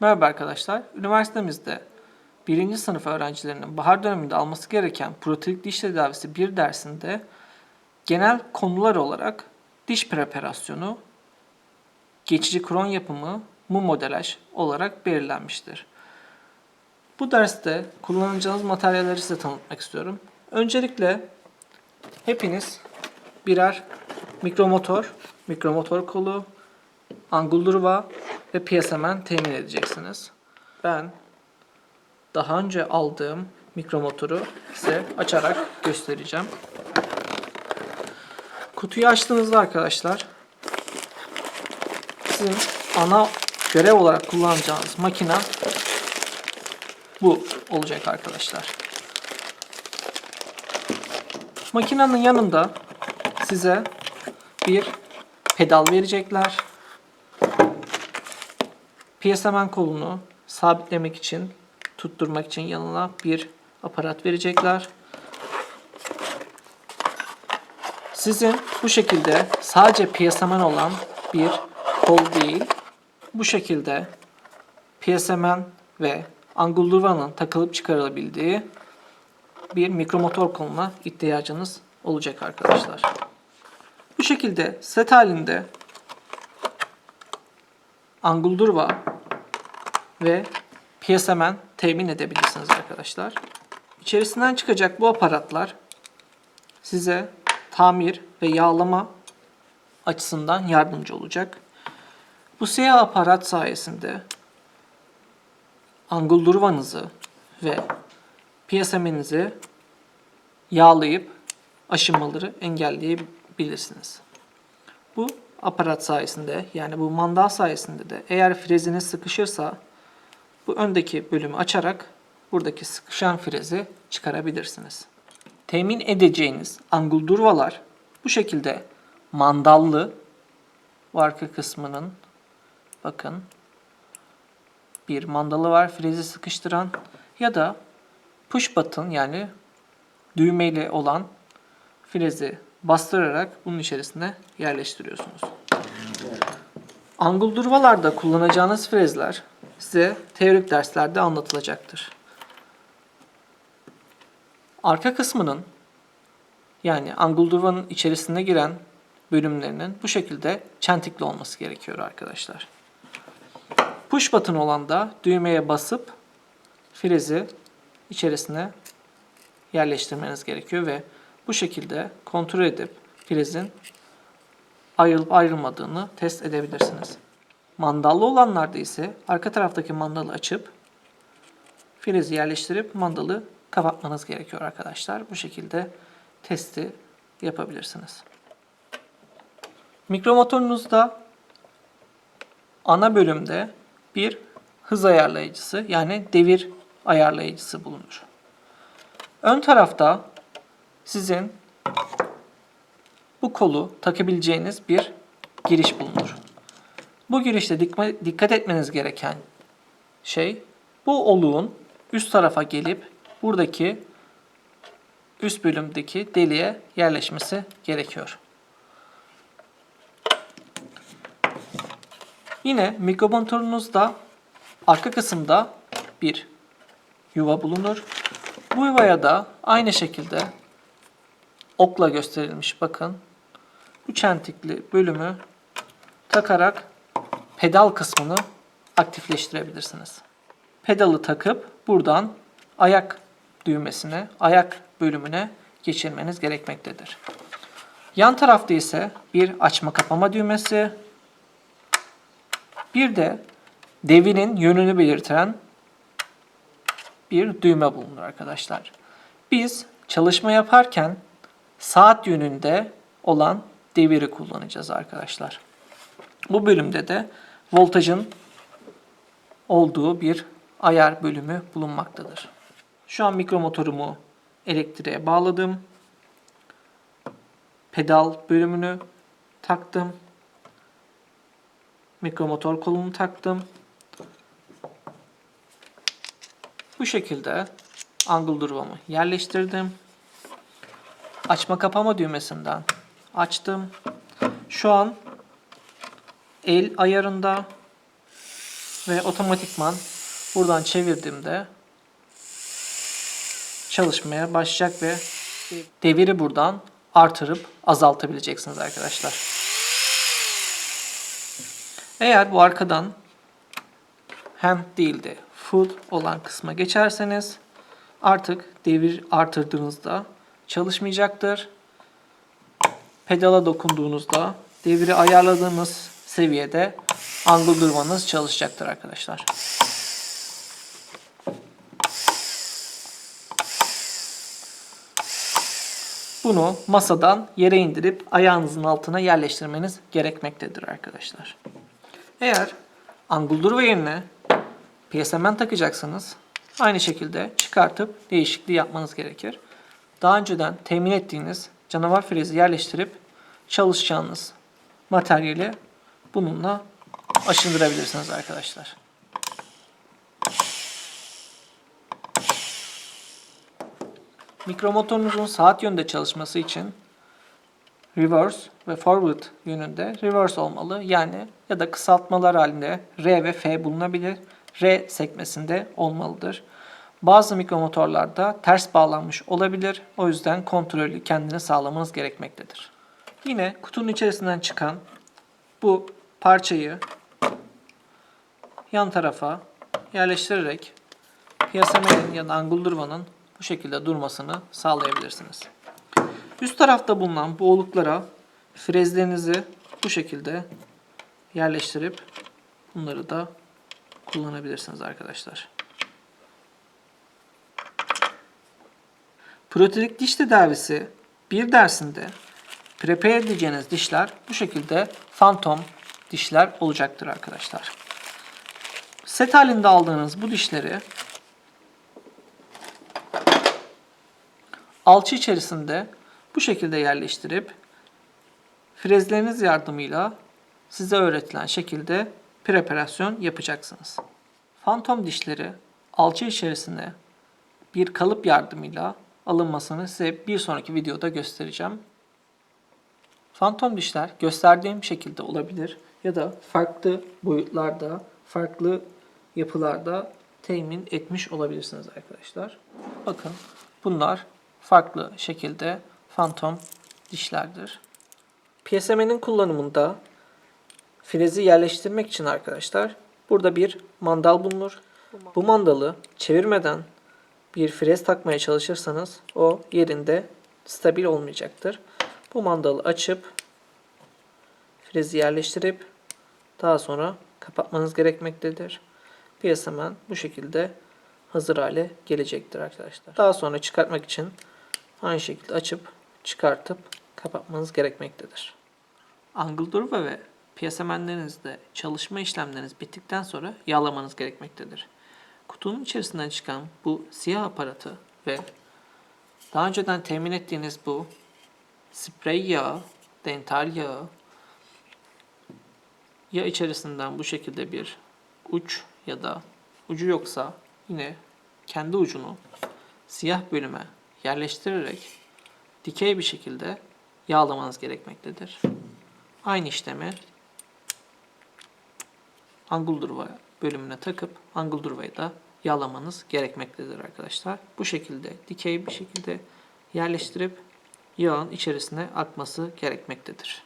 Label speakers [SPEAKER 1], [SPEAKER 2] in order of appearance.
[SPEAKER 1] Merhaba arkadaşlar. Üniversitemizde birinci sınıf öğrencilerinin bahar döneminde alması gereken protein diş tedavisi bir dersinde genel konular olarak diş preparasyonu, geçici kron yapımı, mum modelaj olarak belirlenmiştir. Bu derste kullanacağınız materyalleri size tanıtmak istiyorum. Öncelikle hepiniz birer mikromotor, mikromotor kolu, Anguldurva ve PSMN temin edeceksiniz. Ben daha önce aldığım mikromotoru size açarak göstereceğim. Kutuyu açtığınızda arkadaşlar sizin ana görev olarak kullanacağınız makine bu olacak arkadaşlar. Makinenin yanında size bir pedal verecekler. PSMN kolunu sabitlemek için, tutturmak için yanına bir aparat verecekler. Sizin bu şekilde sadece PSMN olan bir kol değil, bu şekilde PSMN ve Anguldurva'nın takılıp çıkarılabildiği bir mikromotor koluna ihtiyacınız olacak arkadaşlar. Bu şekilde set halinde Anguldurva ve PSMN temin edebilirsiniz arkadaşlar. İçerisinden çıkacak bu aparatlar size tamir ve yağlama açısından yardımcı olacak. Bu siyah aparat sayesinde Anguldurvanızı ve PSM'inizi yağlayıp aşınmaları engelleyebilirsiniz. Bu aparat sayesinde yani bu mandal sayesinde de eğer freziniz sıkışırsa bu öndeki bölümü açarak buradaki sıkışan frezi çıkarabilirsiniz. Temin edeceğiniz anguldurvalar bu şekilde mandallı bu arka kısmının bakın bir mandalı var frezi sıkıştıran ya da push button yani düğmeyle olan frezi bastırarak bunun içerisine yerleştiriyorsunuz. Anguldurvalarda kullanacağınız frezler size teorik derslerde anlatılacaktır. Arka kısmının yani Anguldurvanın içerisine giren bölümlerinin bu şekilde çentikli olması gerekiyor arkadaşlar. Push button olan da düğmeye basıp frezi içerisine yerleştirmeniz gerekiyor ve bu şekilde kontrol edip frezin ayrılıp ayrılmadığını test edebilirsiniz. Mandallı olanlarda ise arka taraftaki mandalı açıp frezi yerleştirip mandalı kapatmanız gerekiyor arkadaşlar. Bu şekilde testi yapabilirsiniz. Mikromotorunuzda ana bölümde bir hız ayarlayıcısı yani devir ayarlayıcısı bulunur. Ön tarafta sizin bu kolu takabileceğiniz bir giriş bulunur. Bu girişte dikkat etmeniz gereken şey bu oluğun üst tarafa gelip buradaki üst bölümdeki deliğe yerleşmesi gerekiyor. Yine mikromotorunuzda arka kısımda bir yuva bulunur. Bu yuvaya da aynı şekilde okla gösterilmiş bakın. Bu çentikli bölümü takarak pedal kısmını aktifleştirebilirsiniz. Pedalı takıp buradan ayak düğmesine, ayak bölümüne geçirmeniz gerekmektedir. Yan tarafta ise bir açma kapama düğmesi, bir de devinin yönünü belirten bir düğme bulunur arkadaşlar. Biz çalışma yaparken saat yönünde olan deviri kullanacağız arkadaşlar. Bu bölümde de voltajın olduğu bir ayar bölümü bulunmaktadır. Şu an mikromotorumu elektriğe bağladım. Pedal bölümünü taktım. Mikromotor kolunu taktım. Bu şekilde angle durvamı yerleştirdim. Açma kapama düğmesinden açtım. Şu an el ayarında ve otomatikman buradan çevirdiğimde çalışmaya başlayacak ve deviri buradan artırıp azaltabileceksiniz arkadaşlar. Eğer bu arkadan hand değil de full olan kısma geçerseniz artık devir artırdığınızda çalışmayacaktır. Pedala dokunduğunuzda deviri ayarladığınız seviyede angle durmanız çalışacaktır arkadaşlar. Bunu masadan yere indirip ayağınızın altına yerleştirmeniz gerekmektedir arkadaşlar. Eğer angle durma yerine PSMN takacaksanız aynı şekilde çıkartıp değişikliği yapmanız gerekir. Daha önceden temin ettiğiniz canavar frezi yerleştirip çalışacağınız materyali bununla aşındırabilirsiniz arkadaşlar. Mikromotorunuzun saat yönde çalışması için reverse ve forward yönünde reverse olmalı. Yani ya da kısaltmalar halinde R ve F bulunabilir. R sekmesinde olmalıdır. Bazı mikromotorlarda ters bağlanmış olabilir. O yüzden kontrolü kendine sağlamanız gerekmektedir. Yine kutunun içerisinden çıkan bu parçayı yan tarafa yerleştirerek piyasamanın ya da anguldurvanın bu şekilde durmasını sağlayabilirsiniz. Üst tarafta bulunan bu oluklara frezlerinizi bu şekilde yerleştirip bunları da kullanabilirsiniz arkadaşlar. Protetik diş tedavisi bir dersinde prepare edeceğiniz dişler bu şekilde fantom dişler olacaktır arkadaşlar. Set halinde aldığınız bu dişleri alçı içerisinde bu şekilde yerleştirip frezleriniz yardımıyla size öğretilen şekilde preparasyon yapacaksınız. Fantom dişleri alçı içerisine bir kalıp yardımıyla alınmasını size bir sonraki videoda göstereceğim. Fantom dişler gösterdiğim şekilde olabilir ya da farklı boyutlarda, farklı yapılarda temin etmiş olabilirsiniz arkadaşlar. Bakın bunlar farklı şekilde fantom dişlerdir. PSM'nin kullanımında frezi yerleştirmek için arkadaşlar burada bir mandal bulunur. Bu mandalı çevirmeden bir frez takmaya çalışırsanız o yerinde stabil olmayacaktır. Bu mandalı açıp frezi yerleştirip daha sonra kapatmanız gerekmektedir. PSMN bu şekilde hazır hale gelecektir arkadaşlar. Daha sonra çıkartmak için aynı şekilde açıp çıkartıp kapatmanız gerekmektedir. Angle durva ve PSMN'lerinizde çalışma işlemleriniz bittikten sonra yağlamanız gerekmektedir. Kutunun içerisinden çıkan bu siyah aparatı ve daha önceden temin ettiğiniz bu sprey yağı, dental yağı, ya içerisinden bu şekilde bir uç ya da ucu yoksa yine kendi ucunu siyah bölüme yerleştirerek dikey bir şekilde yağlamanız gerekmektedir. Aynı işlemi anguldurva bölümüne takıp anguldurvayı da yağlamanız gerekmektedir arkadaşlar. Bu şekilde dikey bir şekilde yerleştirip yağın içerisine akması gerekmektedir.